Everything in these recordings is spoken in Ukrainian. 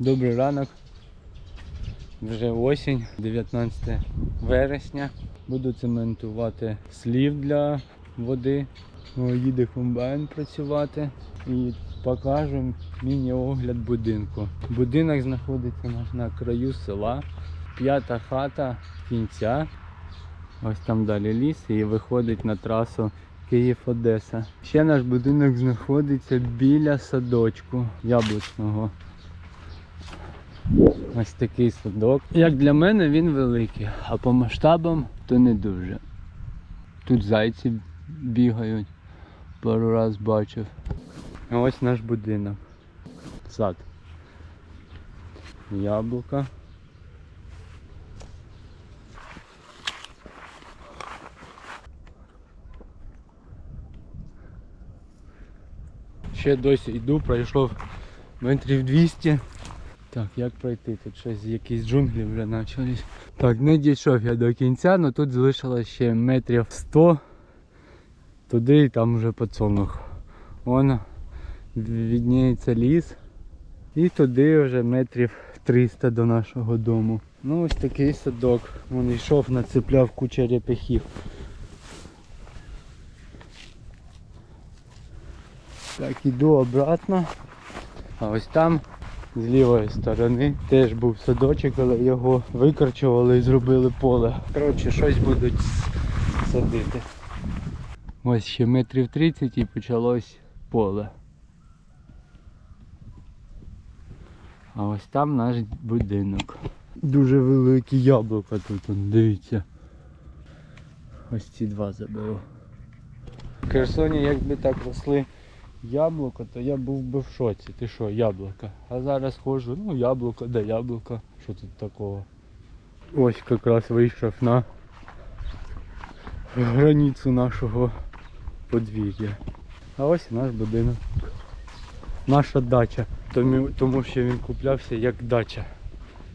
Добрий ранок. Вже осінь, 19 вересня. Буду цементувати слів для води. Їде комбайн працювати і покажу міні-огляд будинку. Будинок знаходиться на краю села. П'ята хата кінця. Ось там далі ліс і виходить на трасу Київ-Одеса. Ще наш будинок знаходиться біля садочку яблучного. Ось такий садок. Як для мене він великий, а по масштабам то не дуже. Тут зайці бігають, пару раз бачив. Ось наш будинок. Сад. Яблука. Ще досі йду, пройшов метрів 200. Так, як пройти? Тут щось якісь джунглі вже почались. Так, не дійшов я до кінця, але тут залишилось ще метрів 100. Туди і там вже подсолнух. Вон відніється ліс. І туди вже метрів 300 до нашого дому. Ну ось такий садок. Вон йшов, нацепляв кучу репехів. Так, іду обратно. А ось там з лівої сторони теж був садочок, але його викорчували і зробили поле. Коротше, щось будуть садити. Ось ще метрів 30 і почалось поле. А ось там наш будинок. Дуже великі яблука тут, дивіться. Ось ці два заберу. В Херсоні якби так росли яблуко, то я був би в шоці. Ти що, яблука? А зараз ходжу, ну яблуко, да яблуко. Що тут такого? Ось якраз вийшов на границю нашого подвір'я. А ось наш будинок. Наша дача. Тому, тому що він куплявся як дача.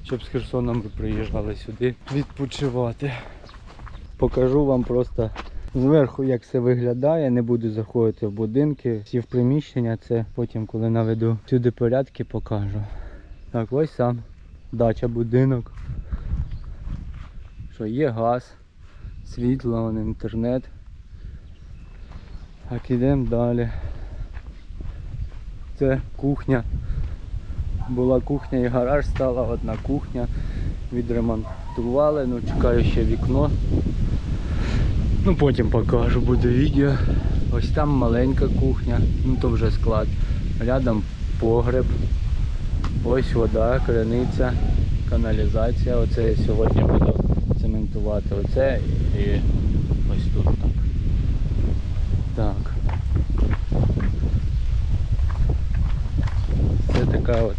Щоб з Херсоном ви приїжджали сюди відпочивати. Покажу вам просто Зверху як все виглядає, не буду заходити в будинки, всі в приміщення, це потім, коли наведу сюди порядки, покажу. Так, ось сам дача, будинок. Що є газ, світло, інтернет. Так, ідемо далі. Це кухня. Була кухня і гараж стала одна кухня. Відремонтували, ну чекаю ще вікно. Ну потім покажу, буде відео. Ось там маленька кухня, ну то вже склад. Рядом погреб. Ось вода, криниця, каналізація. Оце я сьогодні буду цементувати. Оце і ось тут так. Так. Це така от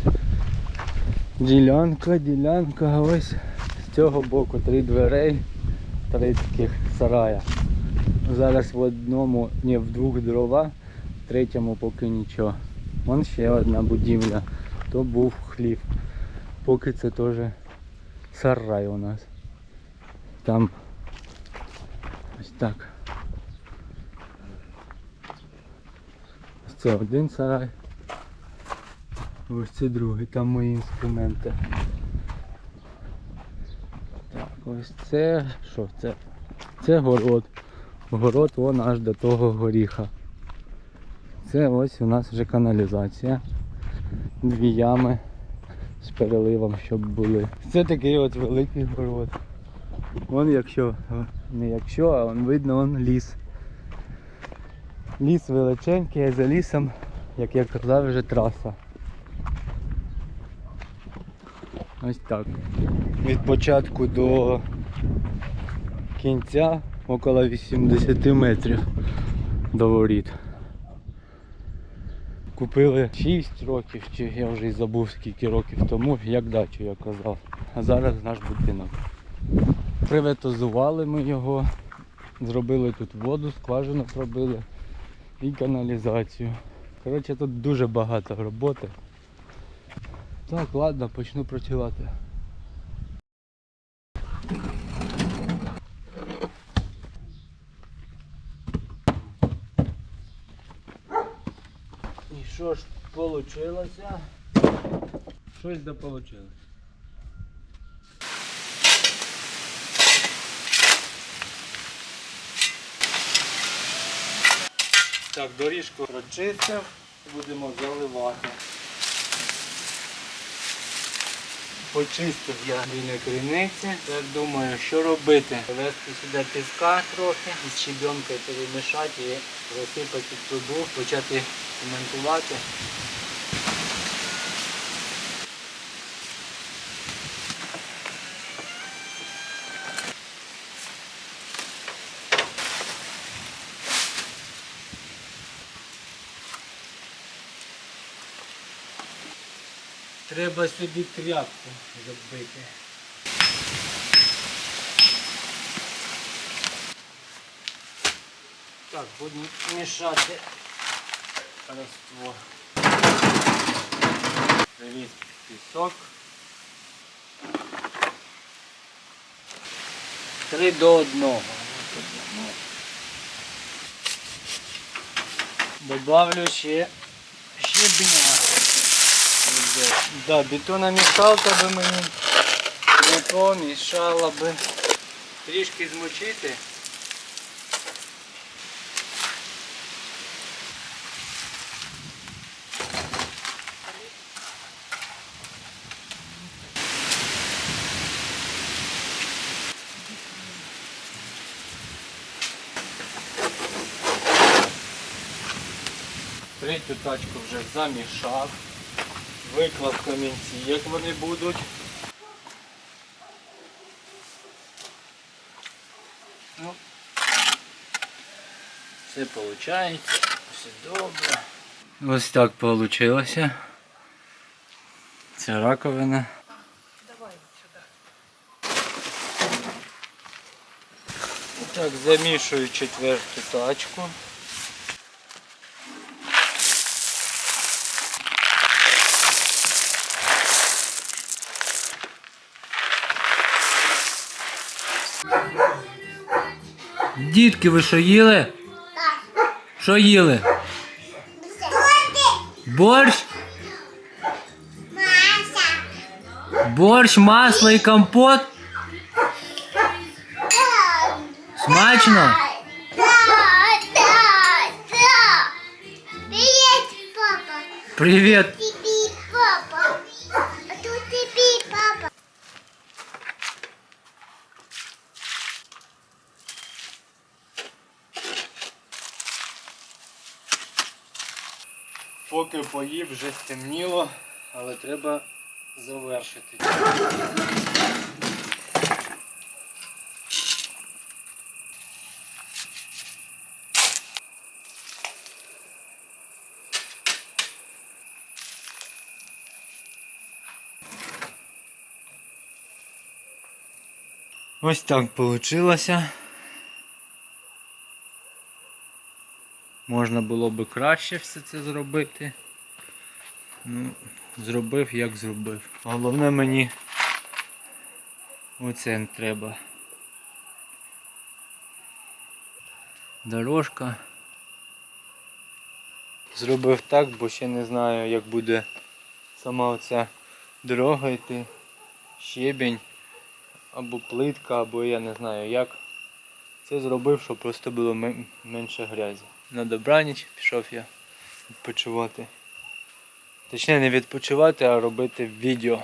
ділянка, ділянка. Ось з цього боку три дверей три таких сарая. Зараз в одному, ні, в двох дрова, в третьому поки нічого. Вон ще одна будівля. То був хлів. Поки це теж сарай у нас. Там ось так. Ось це один сарай. Ось це другий, там мої інструменти. Так, ось це. Що це? Це город. Город вон аж до того горіха. Це ось у нас вже каналізація. Дві ями з переливом, щоб були. Це такий от великий город. Вон якщо, не якщо, а вон видно вон ліс. Ліс величенький, а за лісом, як я казав, вже траса. Ось так. Від початку до кінця около 80 метрів до воріт. Купили 6 років, чи я вже і забув скільки років тому, як дачу я казав. А зараз наш будинок. Приватизували ми його, зробили тут воду, скважину пробили і каналізацію. Коротше, тут дуже багато роботи. Так, ладно, почну працювати. Що ж вийшло? щось да получилось. Так, доріжку прочистив, будемо заливати. Почистив я біля криниці. Так думаю, що робити? Вести сюди піска трохи, з щебенкою перемішати і розсипати в трубу, почати цементувати. Треба собі тряпку зробити. Так, будемо мішати роствор. Привіз пісок. Три до одного. Добавлю ще щебня. Да, бетономішалка би мені не помішала би. Трішки змочити. Третю тачку вже замішав. Виклав камінці, як вони будуть. Ну, все виходить, все добре. Ось так вийшло. Це раковина. Так, замішую четверту тачку. Дітки, ви що їли? Що їли? Борщ? Борщ, масло і компот? Смачно? Привет, папа. Привіт. Поки поїв, вже стемніло, але треба завершити. Ось так вийшло. Можна було би краще все це зробити. Ну, зробив як зробив. Головне мені оце не треба. Дорожка. Зробив так, бо ще не знаю, як буде сама оця дорога йти. Щебень або плитка, або я не знаю як. Це зробив, щоб просто було менше грязі. На добраніч пішов я відпочивати. Точніше не відпочивати, а робити відео.